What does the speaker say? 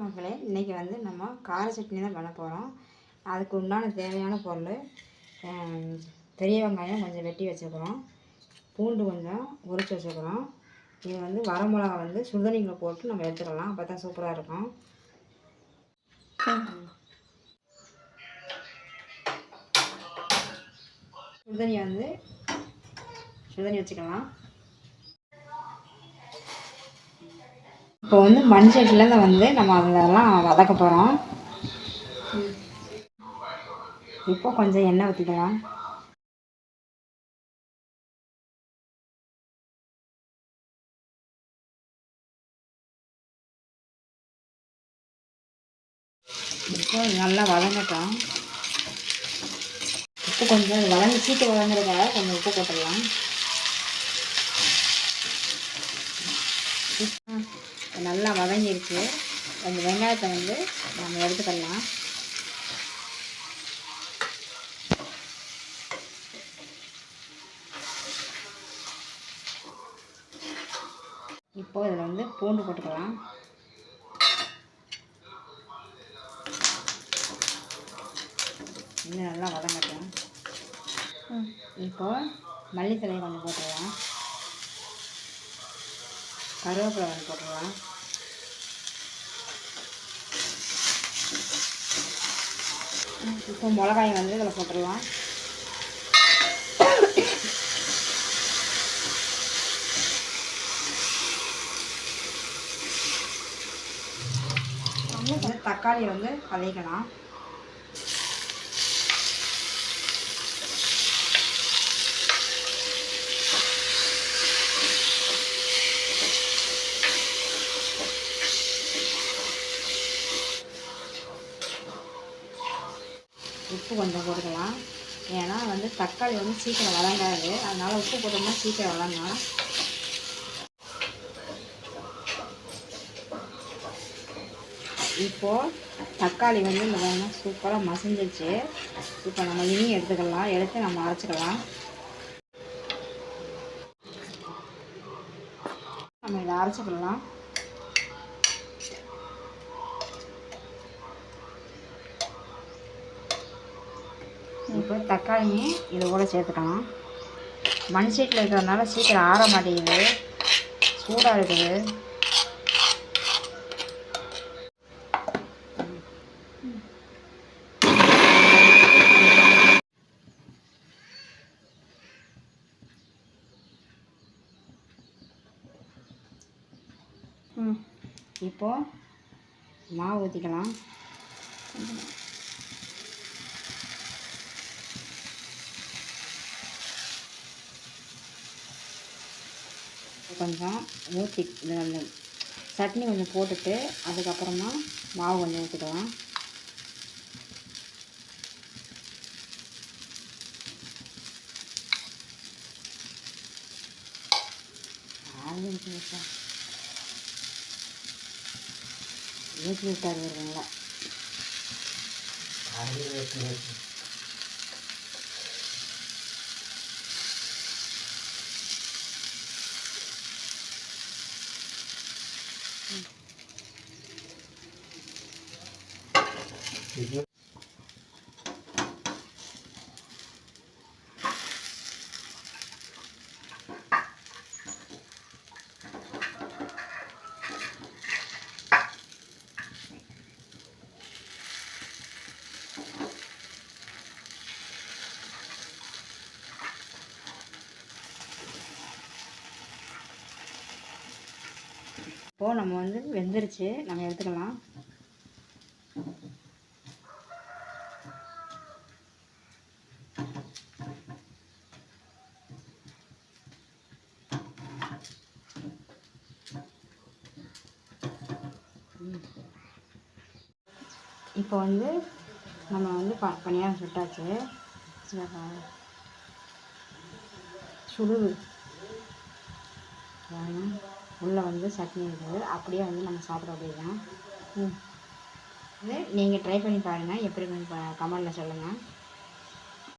மக்களே. இன்றைக்கி வந்து நம்ம கார சட்னி தான் பண்ண போகிறோம் அதுக்கு உண்டான தேவையான பொருள் பெரிய வெங்காயம் கொஞ்சம் வெட்டி வச்சுக்கிறோம். பூண்டு கொஞ்சம் உரிச்சு வச்சுக்கிறோம். இது வந்து வரமிளகா வந்து சுடுதண்ணிக்குள்ள போட்டு நம்ம எடுத்துடலாம். அப்போ தான் சூப்பராக இருக்கும். சுடுதண்ணி வந்து சுடுதண்ணி வச்சுக்கலாம். இப்போ வந்து மண்சட்டிலேருந்து வந்து நம்ம அதெல்லாம் வதக்க போகிறோம் இப்போ கொஞ்சம் எண்ணெய் ஊற்றிக்கலாம் இப்போ நல்லா வதங்கட்டும். உப்பு கொஞ்சம் வளங்கி வதங்கி சீட்டு வதங்குறதுக்காக கொஞ்சம் உப்பு போட்டுடலாம். நல்லா வதங்கிருச்சு. அந்த வெங்காயத்தை வந்து நம்ம எடுத்துக்கலாம். இப்போ இதில் வந்து பூண்டு போட்டுக்கலாம். இன்னும் நல்லா வதங்கட்டும். இப்போ மல்லித்தலையை கொஞ்சம் போட்டுடலாம் கருவேப்பிலை வந்து போட்டுடலாம் இப்போ மிளகாய் வந்து இதில் போட்டுடலாம். வந்து தக்காளி வந்து கலைக்கலாம். உப்பு கொஞ்சம் போட்டுக்கலாம். ஏன்னா வந்து தக்காளி வந்து சீக்கிரம் வளங்காது அதனால் உப்பு போட்டோம்னா சீக்கிரம் வதங்கும் இப்போது தக்காளி வந்து இந்த வேணும் சூப்பராக மசிஞ்சிச்சு இப்போ நம்ம இனி எடுத்துக்கலாம். எடுத்து நம்ம அரைச்சிக்கலாம். நம்ம இதை அரைச்சிக்கலாம். இப்போ தக்காளியும் இது கூட சேர்த்துக்கலாம். மண் சீட்டில் இருக்கிறதுனால சீக்கிரம் ஆற மாட்டேங்குது. சூடாக இருக்குது. இப்போ மாவு ஊற்றிக்கலாம் கொஞ்சம் ஊற்றி இது வந்து சட்னி கொஞ்சம் போட்டுட்டு அதுக்கப்புறமா மாவு கொஞ்சம் ஊற்றிக்கலாம் ஊற்றி விட்டார் வருவாங்களா இப்போது நம்ம வந்து வெந்துருச்சு. நம்ம எடுத்துக்கலாம். இப்போ வந்து நம்ம வந்து ப பணியாரம் சுட்டாச்சு. இங்க சுடுது. உள்ளே வந்து சட்னி இருக்குது அப்படியே வந்து நம்ம சாப்பிட வேண்டியதுதான். ம். இது நீங்கள் ட்ரை பண்ணி பாருங்கள் எப்படி பண்ணி கமெண்டில் சொல்லுங்கள்